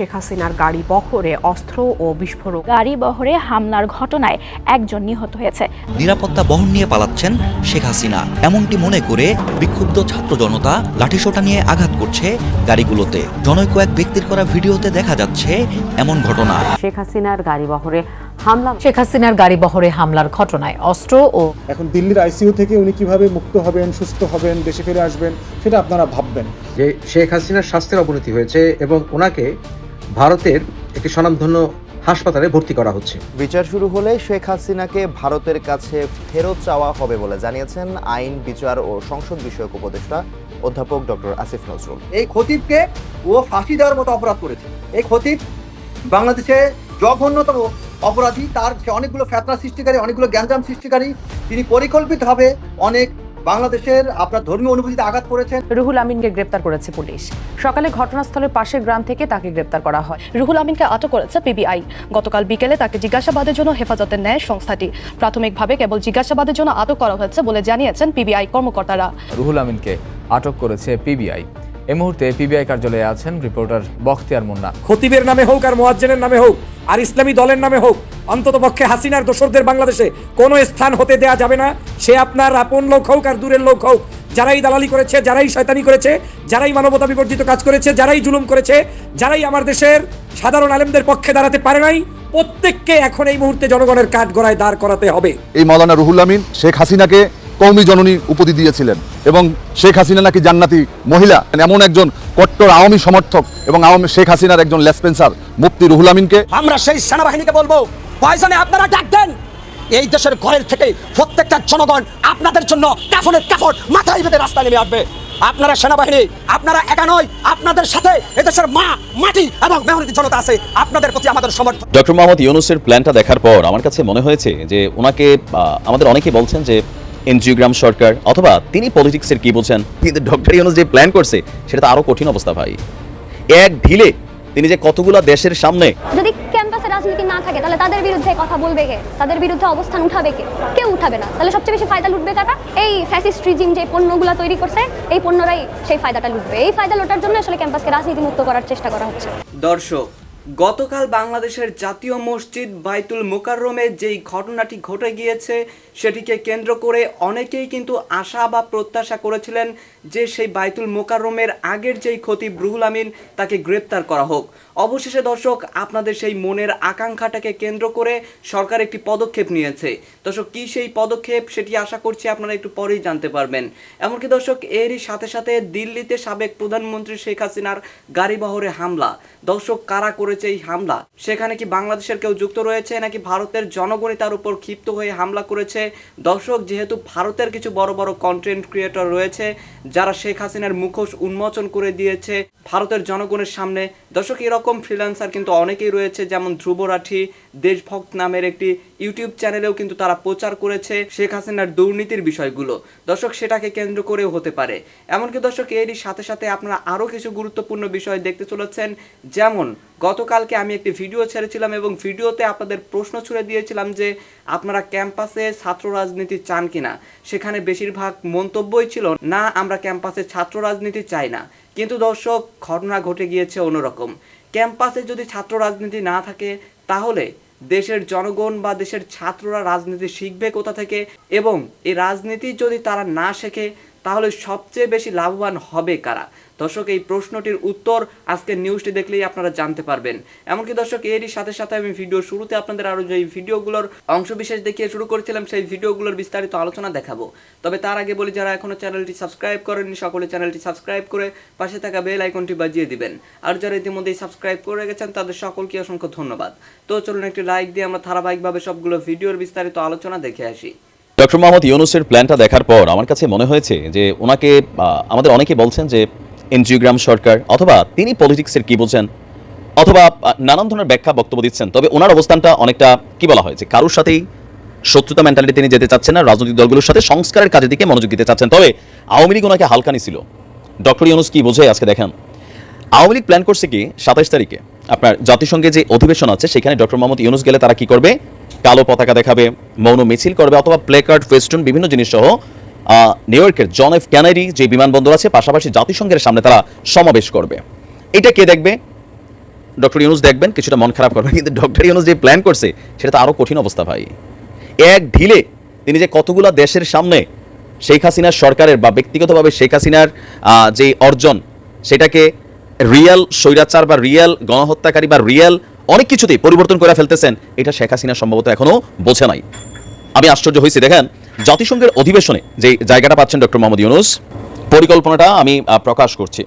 শেখ হাসিনার গাড়ি বহরে অস্ত্র ও বিস্ফোরক। গাড়ি বহরে হামলার ঘটনায় একজন নিহত হয়েছে। নিরাপত্তা বহন নিয়ে পালাচ্ছেন শেখ হাসিনা। এমনটি মনে করে বিক্ষুব্ধ ছাত্র জনতা লাঠিসোঁটা নিয়ে আঘাত করছে গাড়িগুলোতে। জনৈক এক ব্যক্তির করা ভিডিওতে দেখা যাচ্ছে এমন ঘটনা। শেখ হাসিনার গাড়ি বহরে হামলা শেখ হাসিনার গাড়ি বহরে হামলার ঘটনায় অস্ত্র ও এখন দিল্লির আইসিইউ থেকে উনি কীভাবে মুক্ত হবেন সুস্থ হবেন দেশে ফিরে আসবেন সেটা আপনারা ভাববেন। যে শেখ হাসিনার স্বাস্থ্যের অবনতি হয়েছে এবং ওনাকে ভারতের একটি স্বনামধন্য হাসপাতালে ভর্তি করা হচ্ছে। বিচার শুরু হলে শেখ হাসিনাকে ভারতের কাছে ফেরত চাওয়া হবে বলে জানিয়েছেন আইন বিচার ও সংসদ বিষয়ক উপদেষ্টা অধ্যাপক ডক্টর আসিফ নজরুল। এই খতিবকে ও ফাঁসি দেওয়ার মতো অপরাধ করেছে। এই খতিব বাংলাদেশে জঘন্যতম অপরাধী তার সে অনেকগুলো ফেতনা সৃষ্টিকারী অনেকগুলো জ্ঞানজাম সৃষ্টিকারী। তিনি পরিকল্পিতভাবে অনেক বাংলাদেশের আপনার ধর্মীয় অনুভূতিতে আঘাত করেছেন? রুহুল আমিনকে গ্রেপ্তার করেছে পুলিশ। সকালে ঘটনাস্থলের পাশের গ্রাম থেকে তাকে গ্রেপ্তার করা হয়। রুহুল আমিনকে আটক করেছে পিবিআই। গতকাল বিকেলে তাকে জিজ্ঞাসাবাদের জন্য হেফাজতে নেয় সংস্থাটি। প্রাথমিকভাবে কেবল জিজ্ঞাসাবাদের জন্য আটক করা হয়েছে বলে জানিয়েছেন পিবিআই কর্মকর্তারা। রুহুল আমিনকে আটক করেছে পিবিআই। এই মুহূর্তে পিবিআই কার্যালয়ে আছেন রিপোর্টার বখতিয়ার মুন্না। খতিবের নামে হোক আর মোয়াজ্জেনের নামে হোক আর ইসলামী দলের নামে হোক, অন্তত পক্ষে হাসিনার দোসরদের বাংলাদেশে কোনো স্থান হতে দেয়া যাবে না। সে আপনার আপন লোক হোক আর দূরের লোক হোক, যারাই দালালি করেছে, যারাই শয়তানি করেছে, যারাই মানবতা বিবর্জিত কাজ করেছে, যারাই জুলুম করেছে, যারাই আমার দেশের সাধারণ আলেমদের পক্ষে দাঁড়াতে পারে নাই, প্রত্যেককে এখন এই মুহূর্তে জনগণের কাঠ গড়ায় দাঁড় করাতে হবে। এই মৌলানা রুহুল আমিন, শেখ হাসিনাকে কৌমি জননী উপাধি দিয়েছিলেন। এবং শেখ হাসিনা নাকি জান্নাতি মহিলা। এমন একজন কট্টর আওয়ামী সমর্থক এবং আওয়ামী শেখ হাসিনার একজন লেসপেন্সার মুফতি রুহুল আমিনকে। আমরা সেই সেনাবাহিনীকে বলব পয়সানে আপনারা ডাক দেন। এই দেশের ঘরের থেকে প্রত্যেকটা জনগণ আপনাদের জন্য কাফনের কাফন মাথায় বেঁধে রাস্তায় নেমে আসবে। আপনারা সেনাবাহিনী আপনারা একা নয় আপনাদের সাথে এদেশের মা মাটি এবং মেহনতি জনতা আছে। আপনাদের প্রতি আমাদের সমর্থন। ডক্টর মোহাম্মদ ইউনুসের প্ল্যানটা দেখার পর আমার কাছে মনে হয়েছে যে ওনাকে আহ, আমাদের অনেকেই বলছেন যে এনজিওগ্রাম সরকার অথবা তিনি পলিটিক্সের কি বলছেন? কিন্তু ডক্টর ইউনুস যে প্ল্যান করছে সেটা তো আরও কঠিন অবস্থা ভাই। এক ঢিলে তিনি যে কতগুলা দেশের সামনে যদি ক্যাম্পাসে রাজনীতি না থাকে তাহলে তাদের বিরুদ্ধে কথা বলবে কে? তাদের বিরুদ্ধে অবস্থান উঠাবে কে? কেউ উঠাবে না। তাহলে সবচেয়ে বেশি ফায়দা লুটবে কারা? এই ফ্যাসিস্ট রিজিম যে পণ্যগুলো তৈরি করছে এই পণ্যরাই সেই ফায়দাটা লুটবে। এই ফায়দা লোটার জন্য আসলে ক্যাম্পাসকে রাজনীতি মুক্ত করার চেষ্টা করা হচ্ছে। দর্শক গতকাল বাংলাদেশের জাতীয় মসজিদ বাইতুল মোকাররমে যেই ঘটনাটি ঘটে গিয়েছে, সেটিকে কেন্দ্র করে অনেকেই কিন্তু আশা বা প্রত্যাশা করেছিলেন যে সেই বাইতুল মোকাররমের আগের যেই খতিব রুহুল আমিন তাকে গ্রেপ্তার করা হোক। অবশেষে দর্শক, আপনাদের সেই মনের আকাঙ্ক্ষাটাকে কেন্দ্র করে সরকার একটি পদক্ষেপ নিয়েছে। দর্শক, কি সেই পদক্ষেপ সেটি আশা করছি আপনারা একটু পরেই জানতে পারবেন। এমনকি দর্শক, এরই সাথে সাথে দিল্লিতে সাবেক প্রধানমন্ত্রী শেখ হাসিনার গাড়ি বহরে হামলা। দর্শক, কারা করেছে এই হামলা। সেখানে কি বাংলাদেশের কেউ যুক্ত রয়েছে নাকি ভারতের জনগণই তার উপর ক্ষিপ্ত হয়ে হামলা করেছে? দর্শক, যেহেতু ভারতের কিছু বড় বড় কন্টেন্ট ক্রিয়েটর রয়েছে, যারা শেখ হাসিনার মুখোশ উন্মোচন করে দিয়েছে ভারতের জনগণের সামনে, দর্শক, এরকম ফ্রিল্যান্সার কিন্তু অনেকেই রয়েছে, যেমন ধ্রুব রাঠি দেশভক্ত নামের একটি ইউটিউব চ্যানেলেও কিন্তু তারা প্রচার করেছে শেখ হাসিনার দুর্নীতির বিষয়গুলো। দর্শক, সেটাকে কেন্দ্র করেও হতে পারে। এমনকি দর্শক, এরই সাথে সাথে আপনারা আরও কিছু গুরুত্বপূর্ণ বিষয় দেখতে চলেছেন। যেমন, গতকালকে আমি একটি ভিডিও ছেড়েছিলাম এবং ভিডিওতে আপনাদের প্রশ্ন ছুড়ে দিয়েছিলাম যে, আপনারা ক্যাম্পাসে ছাত্র রাজনীতি চান কিনা? সেখানে বেশিরভাগ মন্তব্যই ছিল, না, আমরা ক্যাম্পাসে ছাত্র রাজনীতি চাই না। কিন্তু দর্শক, ঘটনা ঘটে গিয়েছে অন্যরকম। ক্যাম্পাসে যদি ছাত্র রাজনীতি না থাকে তাহলে দেশের জনগণ বা দেশের ছাত্ররা রাজনীতি শিখবে কোথা থেকে? এবং এই রাজনীতি যদি তারা না শেখে, তাহলে সবচেয়ে বেশি লাভবান হবে কারা? দর্শক, এই প্রশ্নটির উত্তর আজকের নিউজটি দেখলেই আপনারা জানতে পারবেন। এমনকি দর্শক, এরই সাথে সাথে আমি ভিডিও শুরুতে আপনাদের আরও যে ভিডিওগুলোর অংশবিশেষ দেখিয়ে শুরু করেছিলাম, সেই ভিডিওগুলোর বিস্তারিত আলোচনা দেখাবো। তবে তার আগে বলি, যারা এখনও চ্যানেলটি সাবস্ক্রাইব করেননি, সকলে চ্যানেলটি সাবস্ক্রাইব করে পাশে থাকা বেল আইকনটি বাজিয়ে দিবেন। আর যারা ইতিমধ্যেই সাবস্ক্রাইব করে গেছেন তাদের সকলকে অসংখ্য ধন্যবাদ। তো চলুন একটি লাইক দিয়ে আমরা ধারাবাহিকভাবে সবগুলো ভিডিওর বিস্তারিত আলোচনা দেখে আসি। ডক্টর মোহাম্মদ ইউনুসের প্ল্যানটা দেখার পর আমার কাছে মনে হয়েছে যে ওনাকে আমাদের অনেকে বলছেন যে এনজিওগ্রাম সরকার, অথবা তিনি পলিটিক্সের কি বোঝেন অথবা নানান ধরনের ব্যাখ্যা বক্তব্য দিচ্ছেন, তবে ওনার অবস্থানটা অনেকটা কি বলা হয় যে কারোর সাথেই শত্রুতা মেন্টালিটি তিনি যেতে চাচ্ছেন না, রাজনৈতিক দলগুলোর সাথে সংস্কারের কাজের দিকে মনোযোগ দিতে চাচ্ছেন। তবে আওয়ামী লীগ ওনাকে হালকানি ছিল ডক্টর ইউনুস কি বোঝে আজকে দেখেন? আওয়ামী লীগ প্ল্যান করছে কি, সাতাইশ তারিখে আপনার জাতিসংঘে যে অধিবেশন আছে, সেখানে ডক্টর মোহাম্মদ ইউনুস গেলে তারা কি করবে? কালো পতাকা দেখাবে, মৌন মিছিল করবে, অথবা প্লে কার্ড ফেস্টুন বিভিন্ন জিনিস সহ নিউ ইয়র্কের জন এফ ক্যানারি যে বিমানবন্দর আছে, পাশাপাশি জাতিসংঘের সামনে তারা সমাবেশ করবে। এটা কে দেখবে? ডক্টর ইউনুস দেখবেন, কিছুটা মন খারাপ করবেন, কিন্তু ডক্টর ইউনুস যে প্ল্যান করছে, সেটা তো আরও কঠিন অবস্থা ভাই। এক ঢিলে তিনি যে কতগুলা দেশের সামনে শেখ হাসিনার সরকারের বা ব্যক্তিগতভাবে শেখ হাসিনার যে অর্জন, সেটাকে রিয়েল স্বৈরাচার বা রিয়েল গণহত্যাকারী বা রিয়েল অনেক কিছুতেই পরিবর্তন করে ফেলতেছেন, এটা শেখ হাসিনা সম্ভবত এখনও বোঝে নাই। আমি আশ্চর্য হয়েছি, দেখেন জাতিসংঘের অধিবেশনে যে জায়গাটা পাচ্ছেন ডক্টর মোহাম্মদ ইউনুস, পরিকল্পনাটা আমি প্রকাশ করছি।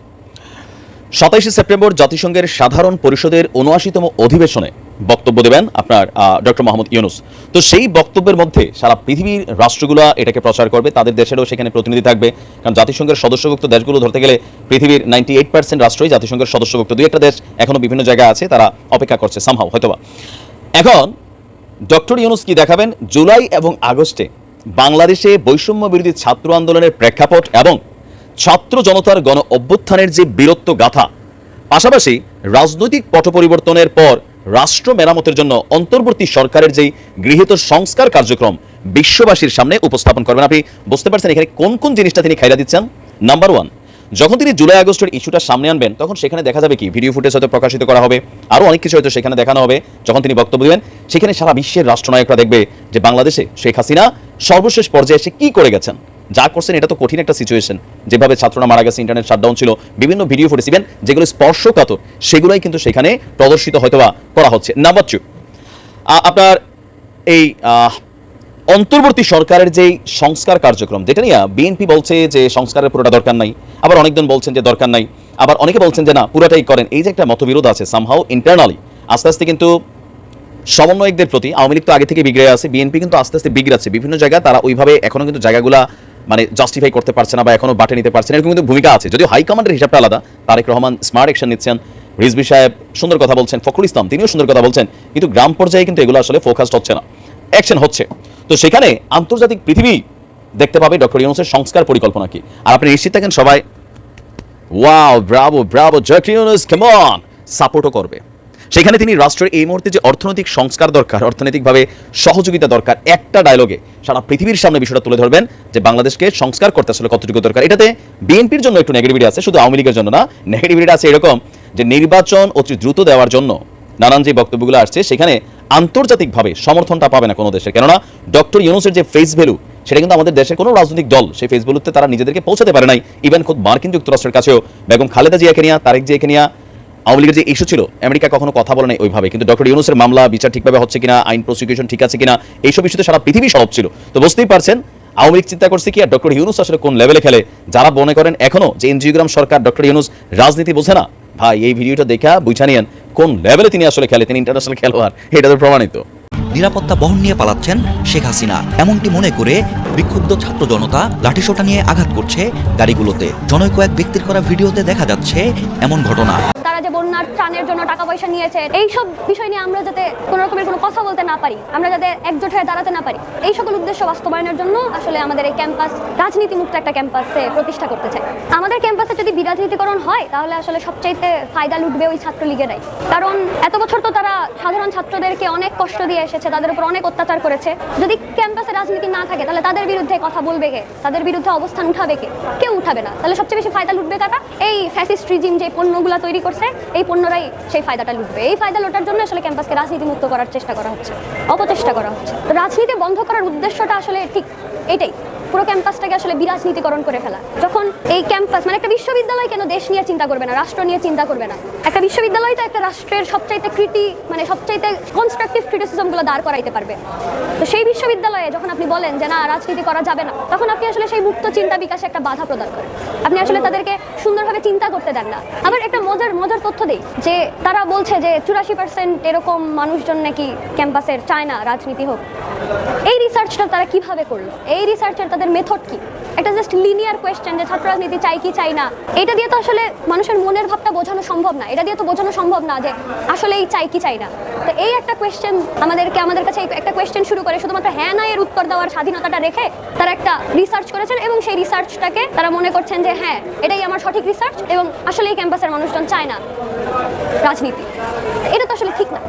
সাতাইশে সেপ্টেম্বর জাতিসংঘের সাধারণ পরিষদের উনআশিতম অধিবেশনে বক্তব্য দেবেন আপনার ডক্টর মোহাম্মদ ইউনুস। তো সেই বক্তব্যের মধ্যে সারা পৃথিবীর রাষ্ট্রগুলো এটাকে প্রচার করবে, তাদের দেশেরও সেখানে প্রতিনিধি থাকবে। কারণ জাতিসংঘের সদস্যভুক্ত দেশগুলো ধরতে গেলে পৃথিবীর নাইনটি এইট পার্সেন্ট রাষ্ট্রই জাতিসংঘের সদস্যভুক্ত। দুই একটা দেশ এখনও বিভিন্ন জায়গায় আছে, তারা অপেক্ষা করছে সামহাও হয়তোবা। এখন, ডক্টর ইউনুস কি দেখাবেন? জুলাই এবং আগস্টে বাংলাদেশে বৈষম্য বিরোধী ছাত্র আন্দোলনের প্রেক্ষাপট এবং ছাত্র জনতার গণ অভ্যুত্থানের যে বীরত্ব গাথা, পাশাপাশি রাজনৈতিক পট পরিবর্তনের পর রাষ্ট্র মেরামতের জন্য অন্তর্বর্তী সরকারের যেই গৃহীত সংস্কার কার্যক্রম বিশ্ববাসীর সামনে উপস্থাপন করবেন। আপনি বুঝতে পারছেন এখানে কোন কোন জিনিসটা তিনি খাইলা দিচ্ছেন? নাম্বার ওয়ান যখন তিনি জুলাই আগস্টের ইস্যুটা সামনে আনবেন, তখন সেখানে দেখা যাবে কি? ভিডিও ফুটেজ হয়তো প্রকাশিত করা হবে। আরও অনেক কিছু হয়তো সেখানে দেখানো হবে, যখন তিনি বক্তব্য দেবেন। সেখানে সারা বিশ্বের রাষ্ট্রনায়করা দেখবে যে বাংলাদেশে শেখ হাসিনা সর্বশেষ পর্যায়ে এসে কি করে গেছেন। যা করছেন এটা তো কঠিন একটা সিচুয়েশন যেভাবে ছাত্ররা মারা গেছে ইন্টারনেট শাটডাউন ছিল, বিভিন্ন ভিডিও ফুটেজ ইভেন যেগুলো স্পর্শকাতর, সেগুলোই কিন্তু সেখানে প্রদর্শিত হয়তোবা করা হচ্ছে। নাম্বার টু আপনার এই অন্তর্বর্তী সরকারের যেই সংস্কার কার্যক্রম, যেটা নিয়ে বিএনপি বলছে যে সংস্কারের পুরোটা দরকার নাই, আবার অনেকজন বলছেন যে দরকার নাই, আবার অনেকে বলছেন যে না, পুরোটাই করেন, এই যে একটা মতবিরোধ আছে সামহাও ইন্টারনালি আস্তে আস্তে কিন্তু সমন্বয়কদের প্রতি, আওয়ামী লীগ তো আগে থেকে বিগড়ে আছে বিএনপি কিন্তু আস্তে আস্তে বিগড়াচ্ছে, বিভিন্ন জায়গায় তারা ওইভাবে এখনও কিন্তু জায়গাগুলা মানে জাস্টিফাই করতে পারছে না বা এখনও বাটে নিতে পারছে না, এরকম কিন্তু ভূমিকা আছে, যদিও হাইকমান্ডের হিসাবটা আলাদা, তারেক রহমান স্মার্ট অ্যাকশন নিচ্ছেন রিজবি সাহেব সুন্দর কথা বলছেন, ফখরুল ইসলাম তিনিও সুন্দর কথা বলছেন, কিন্তু গ্রাম পর্যায়ে কিন্তু এগুলো আসলে ফোকাসড হচ্ছে না। অ্যাকশন হচ্ছে। তো সেখানে আন্তর্জাতিক পৃথিবী দেখতে পাবে ডক্টর ইউনুসের সংস্কার পরিকল্পনা কি? আর আপনি নিশ্চিত থাকেন সবাই? Wow bravo bravo doctor Yunus কেমন সাপোর্টও করবে। সেখানে তিনি রাষ্ট্রের এই মুহূর্তে যে অর্থনৈতিক সংস্কার দরকার, অর্থনৈতিকভাবে সহযোগিতা দরকার, একটা ডায়লগে সারা পৃথিবীর সামনে বিষয়টা তুলে ধরবেন যে বাংলাদেশকে সংস্কার করতে আসলে কতটুকু দরকার। এটাতে বিএনপির জন্য একটু নেগেটিভিটি আছে, শুধু আওয়ামী লীগের জন্য না নেগেটিভিটি আছে এরকম যে নির্বাচন অতি দ্রুত দেওয়ার জন্য নানান যে বক্তব্যগুলো আসছে, সেখানে আন্তর্জাতিকভাবে সমর্থনটা পাবে না কোনো দেশের কেননা ডক্টর ইউনুসের যে ফেস ভ্যালু সেটা কিন্তু আমাদের দেশের কোনো রাজনৈতিক দল সেই ফেস ভ্যালুতে তারা নিজেদেরকে পৌঁছাতে পারে নাই। ইভেন খুব মার্কিন যুক্তরাষ্ট্রের কাছেও বেগম খালেদা জিয়াকে নিয়ে, তারেক জিয়াকে নিয়ে আওয়ামী লীগের যে ইস্যু ছিল, আমেরিকা কখনো কথা বলে নাই ওইভাবে। কিন্তু ডক্টর ইউনুসের মামলা, বিচার ঠিকভাবে হচ্ছে কিনা, আইন প্রসিকিউশন ঠিক আছে কিনা, এইসব ইস্যুতে সারা পৃথিবী সরব ছিল। তো বুঝতেই পারছেন, আওয়ামী লীগ চিন্তা করছে কি আর ডক্টর ইউনুস আসলে কোন লেভেলে খেলে? যারা মনে করেন এখনও যে এনজিওগ্রাম সরকার, ডক্টর ইউনুস রাজনীতি বোঝে না, ভাই, এই ভিডিওটা দেখা, বুঝা নিয়েন কোন লেভেলে তিনি আসলে খেলে? তিনি ইন্টারন্যাশনাল খেলোয়াড়। এটা তো প্রমাণিত। নিরাপত্তা বহন নিয়ে পালাচ্ছেন শেখ হাসিনা। এমনটি মনে করে বিক্ষুব্ধ ছাত্র জনতা লাঠিসোটা নিয়ে আঘাত করছে গাড়িগুলোতে। জনৈক এক ব্যক্তির করা ভিডিওতে দেখা যাচ্ছে এমন ঘটনা। ত্রাণের জন্য টাকা পয়সা নিয়েছে এই সব বিষয় নিয়ে আমরা যাতে কোনো রকমের কোনো কথা বলতে না পারি, আমরা যাতে একজোট হয়ে দাঁড়াতে না পারি, এই সকল উদ্দেশ্য বাস্তবায়নের জন্য আসলে আমাদের এই ক্যাম্পাস রাজনীতি মুক্ত একটা ক্যাম্পাসে প্রতিষ্ঠা করতে চাই। আমাদের ক্যাম্পাসে যদি বিরাজনীতিকরণ হয়, তাহলে আসলে সবচাইতে ফায়দা লুটবে ওই ছাত্রলীগেরাই কারণ এত বছর তো তারা সাধারণ ছাত্রদেরকে অনেক কষ্ট দিয়ে এসেছে, তাদের উপর অনেক অত্যাচার করেছে। যদি ক্যাম্পাসে রাজনীতি না থাকে, তাহলে তাদের বিরুদ্ধে কথা বলবে কে? তাদের বিরুদ্ধে অবস্থান উঠাবে কে? কেউ উঠাবে না। তাহলে সবচেয়ে বেশি ফায়দা লুটবে কারা? এই ফ্যাসিস্ট রিজিম যে পণ্যগুলো তৈরি করছে, এই পণ্যরাই সেই ফায়দাটা লুটবে। এই ফায়দা লোটার জন্য আসলে ক্যাম্পাসকে রাজনীতি মুক্ত করার চেষ্টা করা হচ্ছে, অপচেষ্টা করা হচ্ছে। তো রাজনীতি বন্ধ করার উদ্দেশ্যটা আসলে ঠিক এটাই। পুরো ক্যাম্পাসটাকে আসলে বিরাজনীতিকরণ করে ফেলা। যখন এই ক্যাম্পাস মানে একটা বিশ্ববিদ্যালয় কেন দেশ নিয়ে চিন্তা করবে না, রাষ্ট্র নিয়ে চিন্তা করবে না? একটা বিশ্ববিদ্যালয় তো একটা রাষ্ট্রের সবচাইতে ক্রিটি মানে সবচাইতে কনস্ট্রাকটিভ ক্রিটিসিজমগুলো দাঁড় করাইতে পারবে। তো সেই বিশ্ববিদ্যালয়ে যখন আপনি বলেন যে না, রাজনীতি করা যাবে না, তখন আপনি আসলে সেই মুক্ত চিন্তা বিকাশে একটা বাধা প্রদান করেন। আপনি আসলে তাদেরকে সুন্দরভাবে চিন্তা করতে দেন না। আবার একটা মজার মজার তথ্য দেই যে তারা বলছে যে চুরাশি পার্সেন্ট এরকম মানুষজন নাকি ক্যাম্পাসের চায় না রাজনীতি হোক। এই রিসার্চটা তারা কীভাবে করল? এই রিসার্চের তাদের মেথড কি? একটা জাস্ট লিনিয়ার কোয়েশ্চেন যে ছাত্র রাজনীতি চাই কি চাই না। এটা দিয়ে তো আসলে মানুষের মনের ভাবটা বোঝানো সম্ভব না। এটা দিয়ে তো বোঝানো সম্ভব না যে আসলে এই চাই কি চাই না। তো এই একটা কোয়েশ্চেন আমাদেরকে, আমাদের কাছে একটা কোয়েশ্চেন শুরু করে শুধুমাত্র হ্যাঁ না এর উত্তর দেওয়ার স্বাধীনতাটা রেখে তারা একটা রিসার্চ করেছেন এবং সেই রিসার্চটাকে তারা মনে করছেন যে হ্যাঁ এটাই আমার সঠিক রিসার্চ এবং আসলে এই ক্যাম্পাসের মানুষজন চায় না। রাজনীতি এটা তো আসলে ঠিক না।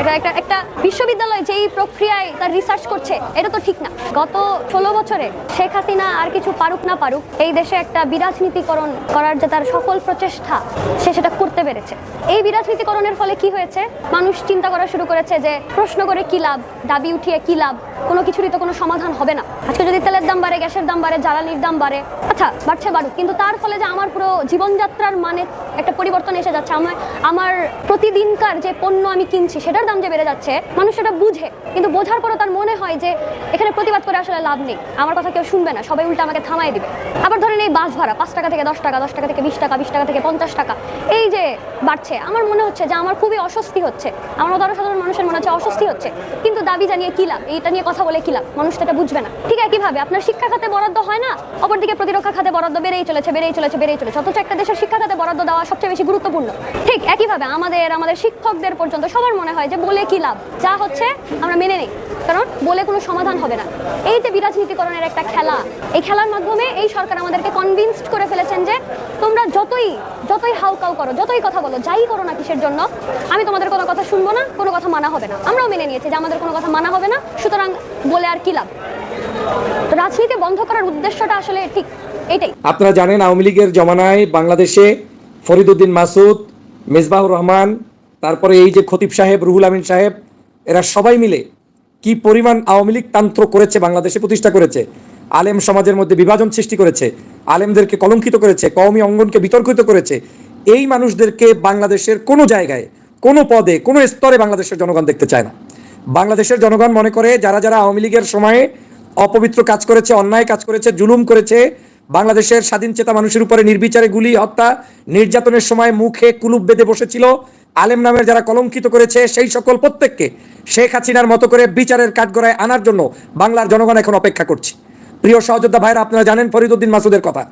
এটা একটা একটা বিশ্ববিদ্যালয় যেই প্রক্রিয়ায় তার রিসার্চ করছে, এটা তো ঠিক না। গত ষোলো বছরে শেখ হাসিনা আর কিছু পারুক না পারুক, এই দেশে একটা বিরাজনীতিকরণ করার যে তার সফল প্রচেষ্টা, সে সেটা করতে পেরেছে। এই বিরাজনীতিকরণের ফলে কি হয়েছে? মানুষ চিন্তা করা শুরু করেছে যে প্রশ্ন করে কি লাভ, দাবি উঠিয়ে কি লাভ, কোনো কিছুরই তো কোনো সমাধান হবে না। আজকে যদি তেলের দাম বাড়ে, গ্যাসের দাম বাড়ে, জ্বালানির দাম বাড়ে আচ্ছা বাড়ছে বাড়ুক। কিন্তু তার ফলে যে আমার পুরো জীবনযাত্রার মানে একটা পরিবর্তন এসে যাচ্ছে। আমার আমার প্রতিদিনকার যে পণ্য আমি কিনছি, সেটার দাম যে বেড়ে যাচ্ছে, মানুষ সেটা বুঝে। কিন্তু বোঝার পরও তার মনে হয় যে, এখানে প্রতিবাদ করে আসলে লাভ নেই। আমার কথা কেউ শুনবে না, সবাই উল্টা আমাকে থামাই দিবে। আবার ধরেন এই বাস ভাড়া, পাঁচ টাকা থেকে দশ টাকা দশ টাকা থেকে বিশ টাকা বিশ টাকা থেকে পঞ্চাশ টাকা, এই যে বাড়ছে, আমার মনে হচ্ছে যে আমার খুবই অস্বস্তি হচ্ছে। আমার মতো সাধারণ মানুষের মনে হচ্ছে অস্বস্তি হচ্ছে। কিন্তু দাবি জানিয়ে কি লাভ? এইটা নিয়ে কথা বলে কি লাভ? মানুষ এটা বুঝবে না। ঠিক একইভাবে আপনার শিক্ষা খাতে বরাদ্দ হয় না? অপরদিকে প্রতিরক্ষা খাতে বরাদ্দ বেড়েই চলেছে বেড়েই চলেছে বেড়েই চলেছে। অথচ একটা দেশের শিক্ষা খাতে বরাদ্দ দেওয়া সবচেয়ে বেশি গুরুত্বপূর্ণ। ঠিক একইভাবে আমাদের আমাদের শিক্ষকদের পর্যন্ত সবার মনে হয় যে বলে কি লাভ? যা হচ্ছে আমরা মেনে নিই। কারণ বলে কোনো সমাধান হবে না। এই যে বিরাজনীতিকরণের একটা খেলা, এই খেলার মাধ্যমে এই সরকার আমাদেরকে কনভিন্সড করে ফেলেছেন যে তোমরা যতই যতই হাউকাউ করো, যতই কথা বলো, যাই করো না কিসের জন্য, আমি তোমাদের কোনো কথা শুনব না, কোনো কথা মানা হবে না। আমরাও মেনে নিয়েছি যে আমাদের কোনো কথা মানা হবে না, সুতরাং বলে আর কি লাভ? তো রাজনীতি বন্ধ করার উদ্দেশ্যটা আসলে ঠিক এইটাই আপনারা জানেন, আওয়ামী লীগের জমানায় বাংলাদেশে ফরিদুদ্দিন মাসুদ, মেজবাহুর রহমান তারপরে এই যে খতিব সাহেব, রুহুল আমিন সাহেব, এরা সবাই মিলে কি পরিমাণ আওয়ামী লীগ তান্ত্র করেছে, বাংলাদেশে প্রতিষ্ঠা করেছে, আলেম সমাজের মধ্যে বিভাজন সৃষ্টি করেছে, আলেমদেরকে কলঙ্কিত করেছে, কওমি অঙ্গনকে বিতর্কিত করেছে, এই মানুষদেরকে বাংলাদেশের কোনো জায়গায়, কোনো পদে, কোনো স্তরে বাংলাদেশের জনগণ দেখতে চায় না। বাংলাদেশের জনগণ মনে করে যারা যারা আওয়ামী লীগের সময়ে অপবিত্র কাজ করেছে, অন্যায় কাজ করেছে, জুলুম করেছে, বাংলাদেশের স্বাধীন চেতা মানুষের উপরে নির্বিচারে গুলি, হত্যা, নির্যাতনের সময় মুখে কুলুপ বেঁধে বসেছিল আলেম নামের যারা কলঙ্কিত করেছে, সেই সকল প্রত্যেককে শেখ হাসিনার মতো করে বিচারের কাঠগড়ায় আনার জন্য বাংলার জনগণ এখন অপেক্ষা করছে। প্রিয় সহযোদ্ধা ভাইরা, আপনারা জানেন ফরিদুদ্দিন মাসুদের কথা।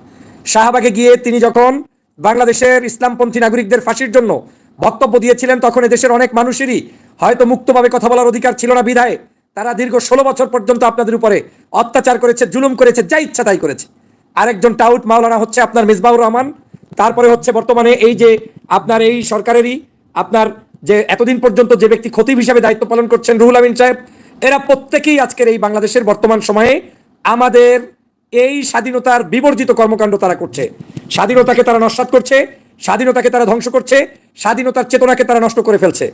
শাহবাগে গিয়ে তিনি যখন বাংলাদেশের ইসলামপন্থী নাগরিকদের ফাঁসির জন্য বক্তব্য দিয়েছিলেন, তখন এদেশের অনেক মানুষেরই হয়তো মুক্তভাবে কথা বলার অধিকার ছিল না বিধায়। তারা দীর্ঘ ষোলো বছর পর্যন্ত আপনাদের উপরে অত্যাচার করেছে, জুলুম করেছে, যা ইচ্ছা তাই করেছে। আরেকজন টাউট মাওলানা হচ্ছে আপনার মিসবাউর রহমান। তারপরে হচ্ছে বর্তমানে এই যে আপনার এই সরকারেরই আপনার যে এতদিন পর্যন্ত যে ব্যক্তি খতিব হিসাবে দায়িত্ব পালন করছেন রুহুল আমিন সাহেব, এরা প্রত্যেকেই আজকের এই বাংলাদেশের বর্তমান সময়ে আমাদের এই স্বাধীনতার বিবর্জিত কর্মকাণ্ড তারা করছে। স্বাধীনতাকে তারা নস্বাত করছে, স্বাধীনতাকে তারা ধ্বংস করছে, স্বাধীনতার চেতনাকে তারা নষ্ট করে ফেলছে।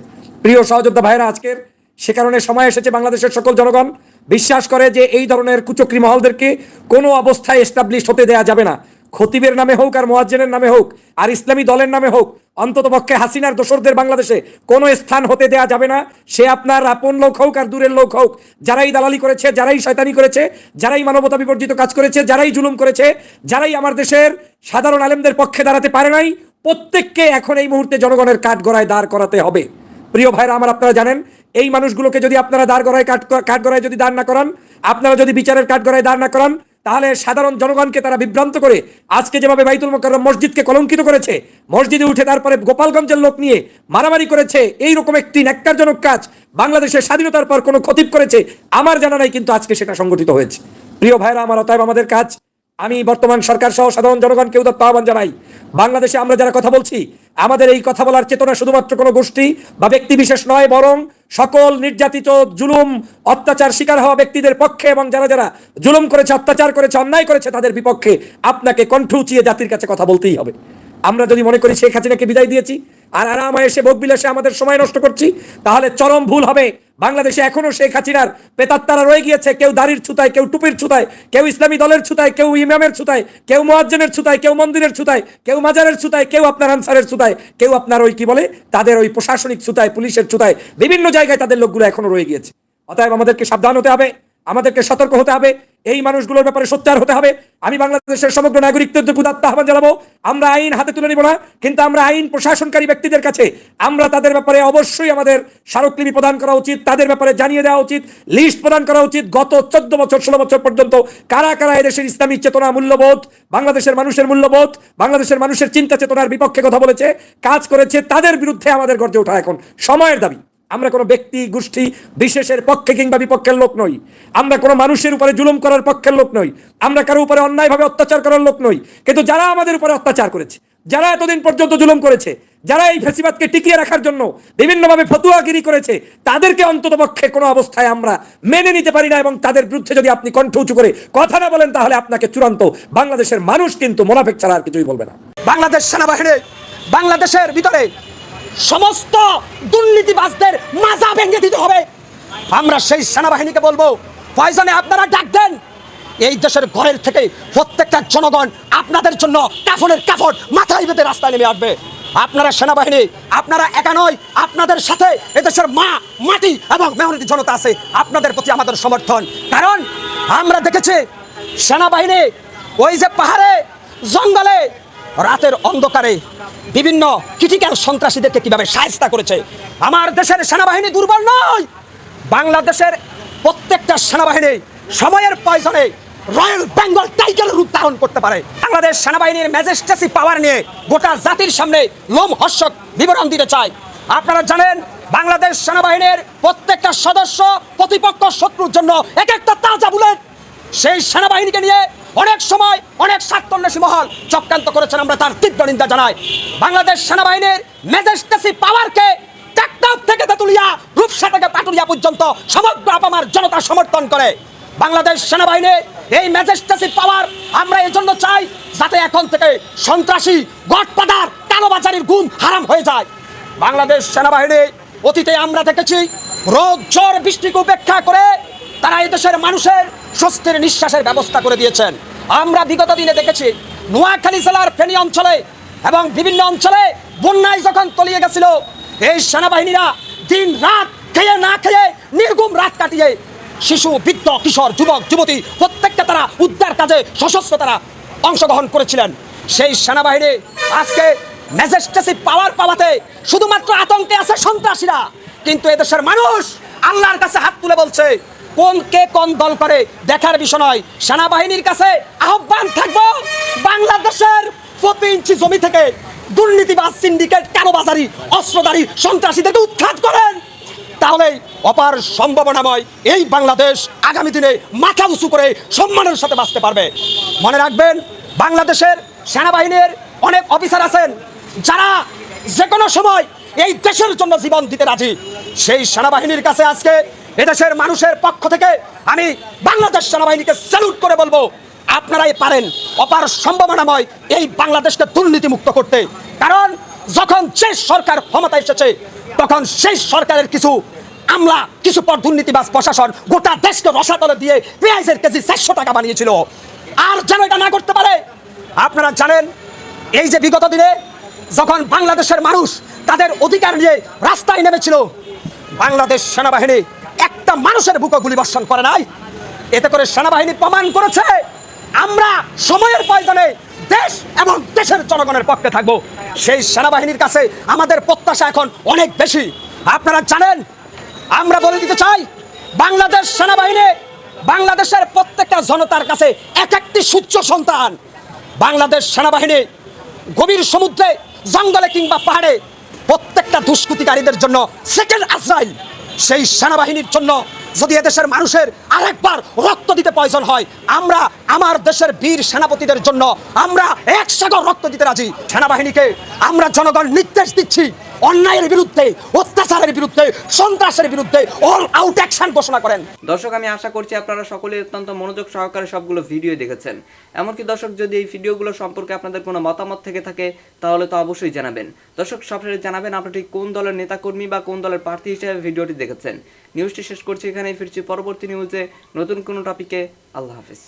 প্রিয় সহযোদ্ধা ভাইরা আজকের সে কারণে সময় এসেছে বাংলাদেশের সকল জনগণ। বিশ্বাস করে যে এই ধরনের কুচক্রি মহলদেরকে কোনো অবস্থায় এস্টাবলিশ হতে দেয়া যাবে না। খতিবের নামে হোক আর মোয়াজ্জেনের নামে হোক আর ইসলামী দলের নামে হোক অন্তত পক্ষে হাসিনার দোসরদের বাংলাদেশে কোনো স্থান হতে দেয়া যাবে না। সে আপনার আপন লোক হোক আর দূরের লোক হোক, যারাই দালালি করেছে, যারাই শয়তানি করেছে, যারাই মানবতা বিবর্জিত কাজ করেছে, যারাই জুলুম করেছে, যারাই আমার দেশের সাধারণ আলেমদের পক্ষে দাঁড়াতে পারে নাই, প্রত্যেককে এখন এই মুহূর্তে জনগণের কাঠ গড়ায় দাঁড় করাতে হবে। প্রিয় ভাইরা, আমার আপনারা জানেন, এই মানুষগুলোকে যদি আপনারা দাঁড় গড়ায় কাঠ কাঠ গড়ায় যদি দাঁড় না করান, আপনারা যদি বিচারের কাঠ গড়ায় দাঁড় না করান তাহলে সাধারণ জনগণকে তারা বিভ্রান্ত করে আজকে যেভাবে বাইতুল মোকাররম মসজিদকে কলঙ্কিত করেছে, মসজিদে উঠে তারপরে গোপালগঞ্জের লোক নিয়ে মারামারি করেছে এই রকম একটি ন্যাক্কারজনক কাজ বাংলাদেশের স্বাধীনতার পর কোনো ক্ষতিপ করেছে, আমার জানা নাই কিন্তু আজকে সেটা সংগঠিত হয়েছে। প্রিয় ভাইরা, আমার অতএব আমাদের কাজ আমি বর্তমান সরকার সহ সাধারণ জনগণকে উদাত্ত আহ্বান জানাই। বাংলাদেশে আমরা যারা কথা বলছি, আমাদের এই কথা বলার চেতনা শুধুমাত্র কোনো গোষ্ঠী বা ব্যক্তি বিশেষ নয়, বরং সকল নির্যাতিত, জুলুম, অত্যাচার শিকার হওয়া ব্যক্তিদের পক্ষে এবং যারা যারা জুলুম করেছে, অত্যাচার করেছে, অন্যায় করেছে, তাদের বিপক্ষে আপনাকে কণ্ঠ উঁচিয়ে জাতির কাছে কথা বলতেই হবে। আমরা যদি মনে করি শেখ হাসিনাকে বিদায় দিয়েছি আর আরামায় এসে ভোগ বিলাসে আমাদের সময় নষ্ট করছি, তাহলে চরম ভুল হবে। বাংলাদেশে এখনও শেখ হাসিনার পেতাত্তারা রয়ে গিয়েছে, কেউ দাড়ির ছুতায়, কেউ টুপির ছুতায়, কেউ ইসলামী দলের ছুতায়, কেউ ইমামের ছুতায়, কেউ মোয়াজ্জেনের ছুতায়, কেউ মন্দিরের ছুতায়, কেউ মাজারের ছুতায়, কেউ আপনার আনসারের ছুতায়, কেউ আপনার ওই কি বলে, তাদের ওই প্রশাসনিক ছুতায়, পুলিশের ছুতায়, বিভিন্ন জায়গায় তাদের লোকগুলো এখনও রয়ে গিয়েছে। অতএব আমাদেরকে সাবধান হতে হবে। আমাদেরকে সতর্ক হতে হবে। এই মানুষগুলোর ব্যাপারে সোচ্চার হতে হবে। আমি বাংলাদেশের সমগ্র নাগরিকদের উদাত্ত আহ্বান জানাব। আমরা আইন হাতে তুলে নিব না, কিন্তু আমরা আইন প্রশাসনকারী ব্যক্তিদের কাছে আমরা তাদের ব্যাপারে অবশ্যই আমাদের স্মারকলিপি প্রদান করা উচিত, তাদের ব্যাপারে জানিয়ে দেওয়া উচিত, লিস্ট প্রদান করা উচিত। গত চোদ্দ বছর, ষোলো বছর পর্যন্ত কারা কারা এদেশের ইসলামী চেতনা মূল্যবোধ, বাংলাদেশের মানুষের মূল্যবোধ, বাংলাদেশের মানুষের চিন্তা চেতনার বিপক্ষে কথা বলেছে, কাজ করেছে, তাদের বিরুদ্ধে আমাদের গর্জে ওঠা এখন সময়ের দাবি। আমরা কোনো ব্যক্তি, গোষ্ঠী, বিশেষের পক্ষে কিংবা বিপক্ষের লোক নই। আমরা কোনো মানুষের উপরে জুলুম করার পক্ষের লোক নই। আমরা কারও উপরে অন্যায়ভাবে অত্যাচার করার লোক নই। কিন্তু যারা আমাদের উপরে অত্যাচার করেছে, যারা এতদিন পর্যন্ত জুলুম করেছে, যারা এই ফেসিবাদকে টিকিয়ে রাখার জন্য বিভিন্নভাবে ফতুয়াগিরি করেছে, তাদেরকে অন্ততপক্ষে কোনো অবস্থায় আমরা মেনে নিতে পারি না এবং তাদের বিরুদ্ধে যদি আপনি কণ্ঠ উঁচু করে কথা না বলেন, তাহলে আপনাকে চূড়ান্ত বাংলাদেশের মানুষ কিন্তু মোনাফেক ছাড়া আর কিছুই বলবে না। বাংলাদেশ সেনাবাহিনী, বাংলাদেশের ভিতরে সমস্ত দুর্নীতিবাজদের মাজা ভেঙে দিতে হবে। আমরা সেই সেনাবাহিনীকে বলব প্রয়োজনে আপনারা ডাক দেন। এই দেশের ঘরের থেকে প্রত্যেকটা জনগণ আপনাদের জন্য কাফনের কাফড় মাথায় বেঁধে রাস্তায় নেমে আসবে। আপনারা সেনাবাহিনী, আপনারা একা নয়, আপনাদের সাথে এদেশের মা, মাটি এবং মেহনতি জনতা আছে। আপনাদের প্রতি আমাদের সমর্থন। কারণ আমরা দেখেছি, সেনাবাহিনী ওই যে পাহাড়ে, জঙ্গলে রাতের অন্ধকারে বিভিন্ন ক্রিটিক্যাল সন্ত্রাসীদেরকে কীভাবে সাহায্য করেছে, আমার দেশের সেনাবাহিনী দুর্বল নয়। বাংলাদেশের প্রত্যেকটা সেনাবাহিনী সময়ের পয়সনে রয়্যাল বেঙ্গল টাইগারের রূপ ধারণ করতে পারে। বাংলাদেশ সেনাবাহিনীর ম্যাজেস্টেসি পাওয়ার নিয়ে গোটা জাতির সামনে লোম হর্ষক বিবরণ দিতে চাই। আপনারা জানেন, বাংলাদেশ সেনাবাহিনীর প্রত্যেকটা সদস্য প্রতিপক্ষ শত্রুর জন্য এক একটা তাজা বুলেট সেই সেনাবাহিনীকে নিয়ে অনেক সময় অনেক স্বার্থন্বেষী মহল চক্রান্ত করেছেন আমরা তার তীব্র নিন্দা জানাই। বাংলাদেশ সেনাবাহিনীর ম্যাজেস্টেসি পাওয়ারকে টেকনাফ থেকে তেতুলিয়া, রূপসা থেকে পাটুলিয়া পর্যন্ত সমগ্র আপামার জনতা সমর্থন করে। বাংলাদেশ সেনাবাহিনীর এই ম্যাজেস্টেসি পাওয়ার আমরা এই জন্য চাই যাতে এখন থেকে সন্ত্রাসী গডপাদার কালোবাজারির গুম হারাম হয়ে যায়। বাংলাদেশ সেনাবাহিনী অতীতে আমরা দেখেছি রোদ ঝড় বৃষ্টিকে উপেক্ষা করে তারা এই দেশের মানুষের স্বস্তির নিঃশ্বাসের ব্যবস্থা করে দিয়েছেন। আমরা বিগত দিনে দেখেছি, নোয়াখালী জেলার ফেনী অঞ্চলে এবং বিভিন্ন অঞ্চলে বন্যায় যখন তলিয়ে গেছিল, এই সেনাবাহিনীরা দিন রাত খেয়ে না খেয়ে নির্গুম রাত কাটিয়ে শিশু, বৃদ্ধ, কিশোর, যুবক, যুবতী প্রত্যেকটা তারা উদ্ধার কাজে সশস্ত্র তারা অংশগ্রহণ করেছিলেন। সেই সেনাবাহিনী আজকে ম্যাজেস্টেসি পাওয়ার পাওয়াতে শুধুমাত্র আতঙ্কে আছে সন্ত্রাসীরা, কিন্তু এদেশের মানুষ আল্লাহর কাছে হাত তুলে বলছে, কোন কে কোন দল করে দেখার বিষয় নয়। সেনাবাহিনীর কাছে আহ্বান থাকব, বাংলাদেশের প্রতি ইঞ্চি জমি থেকে দুর্নীতিবাজ সিন্ডিকেট কালোবাজারি, অস্ত্রধারী সন্ত্রাসীদেরকে উৎখাত করেন। তাহলে অপার সম্ভাবনাময় এই বাংলাদেশ আগামী দিনে মাথা উঁচু করে সম্মানের সাথে বাঁচতে পারবে। মনে রাখবেন, বাংলাদেশের সেনাবাহিনীর অনেক অফিসার আছেন, যারা যে কোনো সময় এই দেশের জন্য জীবন দিতে রাজি। সেই সেনাবাহিনীর কাছে আজকে এদেশের মানুষের পক্ষ থেকে আমি বাংলাদেশ সেনাবাহিনীকে স্যালুট করে বলব, আপনারাই পারেন অপার সম্ভাবনাময় এই বাংলাদেশকে দুর্নীতি মুক্ত করতে। কারণ যখন যে সরকার ক্ষমতা এসেছে, তখন সেই সরকারের কিছু আমলা, কিছু পর দুর্নীতিবাজ প্রশাসন গোটা দেশকে রসাতলে দিয়ে পেঁয়াজের কেজি চারশো টাকা বানিয়েছিল। আর যেন এটা না করতে পারে, আপনারা জানেন, এই যে বিগত দিনে যখন বাংলাদেশের মানুষ তাদের অধিকার নিয়ে রাস্তায় নেমেছিল বাংলাদেশ সেনাবাহিনী একটা মানুষের বুকে গুলিবর্ষণ করে নাই। এতে করে সেনাবাহিনী প্রমাণ করেছে, আমরা সময়ের প্রয়োজনে দেশ এবং দেশের জনগণের পক্ষে থাকব। সেই সেনাবাহিনীর কাছে আমাদের প্রত্যাশা এখন অনেক বেশি। আপনারা জানেন, আমরা বলে দিতে চাই, বাংলাদেশ সেনাবাহিনী বাংলাদেশের প্রত্যেকটা জনতার কাছে এক একটি সূর্য সন্তান। বাংলাদেশ সেনাবাহিনী গভীর সমুদ্রে, জঙ্গলে কিংবা পাহাড়ে প্রত্যেকটা দুষ্কৃতিকারীদের জন্য সেকেন্ড আসাইল সেই সেনাবাহিনীর জন্য যদি এদেশের মানুষের আরেকবার রক্ত দিতে প্রয়োজন হয়, আমরা আমার দেশের বীর সেনাপতিদের জন্য আমরা এক সাগর রক্ত দিতে রাজি। সেনাবাহিনীকে আমরা জনগণ নির্দেশ দিচ্ছি অন্যায়ের বিরুদ্ধে, অত্যাচারের বিরুদ্ধে, সন্ত্রাসের বিরুদ্ধে অল আউট অ্যাকশন ঘোষণা করেন। দর্শক, আমি আশা করছি আপনারা সকলে অত্যন্ত মনোযোগ সহকারে সবগুলো ভিডিও দেখেছেন। এমনকি দর্শক, যদি এই ভিডিওগুলো সম্পর্কে আপনাদের কোনো মতামত থেকে থাকে, তাহলে তো অবশ্যই জানাবেন। দর্শক সবসময় জানাবেন আপনারা ঠিক কোন দলের নেতাকর্মী বা কোন দলের প্রার্থী হিসেবে ভিডিওটি দেখেছেন। নিউজটি শেষ করছি এখানেই, ফিরছি পরবর্তী নিউজে নতুন কোনো টপিকে আল্লাহ হাফিজ।